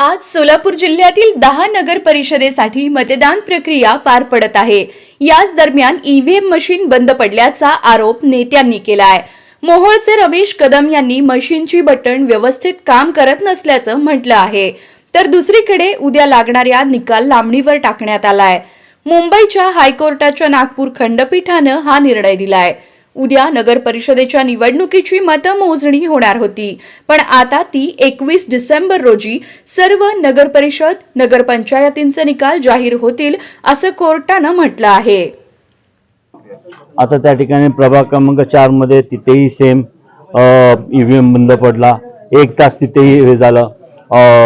आज सोलापूर जिल्ह्यातील दहा नगर परिषदेसाठी मतदान प्रक्रिया पार पडत आहे. याच दरम्यान ईव्हीएम मशीन बंद पडल्याचा आरोप नेत्यांनी केला आहे मोहोळचे रमेश कदम यांनी मशीनची बटण व्यवस्थित काम करत नसल्याचं म्हटलं आहे. तर दुसरीकडे उद्या लागणाऱ्या निकाल लांबणीवर टाकण्यात आलाय. मुंबईच्या हायकोर्टाच्या नागपूर खंडपीठानं हा निर्णय दिलाय. उद्या नगर परिषदेच्या निवडणुकीची मतमोजणी होणार होती. पण आता ती एकवीस डिसेंबर रोजी सर्व नगर परिषद नगरपंचायतींचे निकाल जाहीर होतील असं कोर्टानं म्हटलं आहे. आता त्या ठिकाणी प्रभाग क्रमांक चारमध्ये तिथेही सेम ईव्हीएम बंद पडला. एक तास तिथेही हे झालं.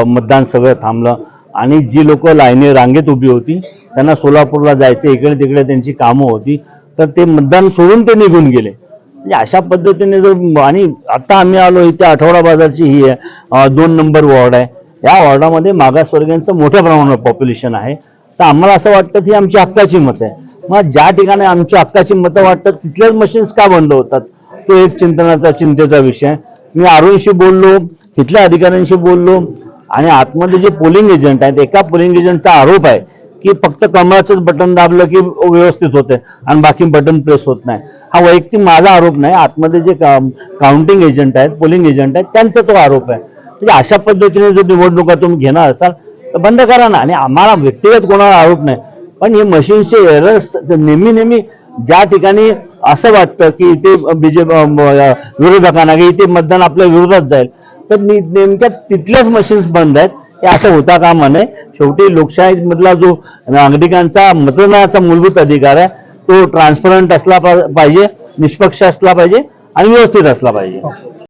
मतदान सगळं थांबलं. आणि जी लोक लाईनी रांगेत उभी होती त्यांना सोलापूरला जायचं इकडे तिकडे त्यांची कामं होती. तर ते मतदान सोडून ते निघून गेले. म्हणजे अशा पद्धतीने जर आणि आता आम्ही आलो इथे आठवडा बाजारची ही आहे दोन नंबर वॉर्ड आहे. या वॉर्डामध्ये मागासवर्गीयांचं मोठ्या प्रमाणावर पॉप्युलेशन आहे. तर आम्हाला असं वाटतं की आमची हक्काची मतं आहे. मग ज्या ठिकाणी आमची हक्काची मतं वाटतात तिथल्याच मशीन्स का बंद होतात? तो एक चिंतनाचा चिंतेचा विषय आहे. मी आरोशी बोललो तिथल्या अधिकाऱ्यांशी बोललो आणि आतमध्ये जे पोलिंग एजंट आहेत एका पोलिंग एजंटचा आरोप आहे की फक्त कमळाचंच बटन दाबलं की व्यवस्थित होते आणि बाकी बटन प्रेस होत नाही. हा वैयक्तिक माझा आरोप नाही आतमध्ये जे काउंटिंग एजंट आहेत पोलिंग एजंट आहेत त्यांचा तो आरोप आहे. म्हणजे अशा पद्धतीने जर निवडणुका तुम्ही घेणार असाल तर बंद करा ना. आणि आम्हाला व्यक्तिगत कोणाला आरोप नाही. पण हे मशीनचे एरर्स नेहमी नेहमी ज्या ठिकाणी असं वाटतं की इथे बीजेपी विरोधकांना की इथे मतदान आपल्या विरोधात जाईल. तर नेमक्या तिथल्याच मशीन्स बंद आहेत. हे असं होता कामा नये शेवटी लोकशाही मधला जो नागरिकांचा मतदानाचा मूलभूत अधिकार आहे तो ट्रान्सपरंट असला पाहिजे निष्पक्ष असला पाहिजे आणि व्यवस्थित असला पाहिजे. हो.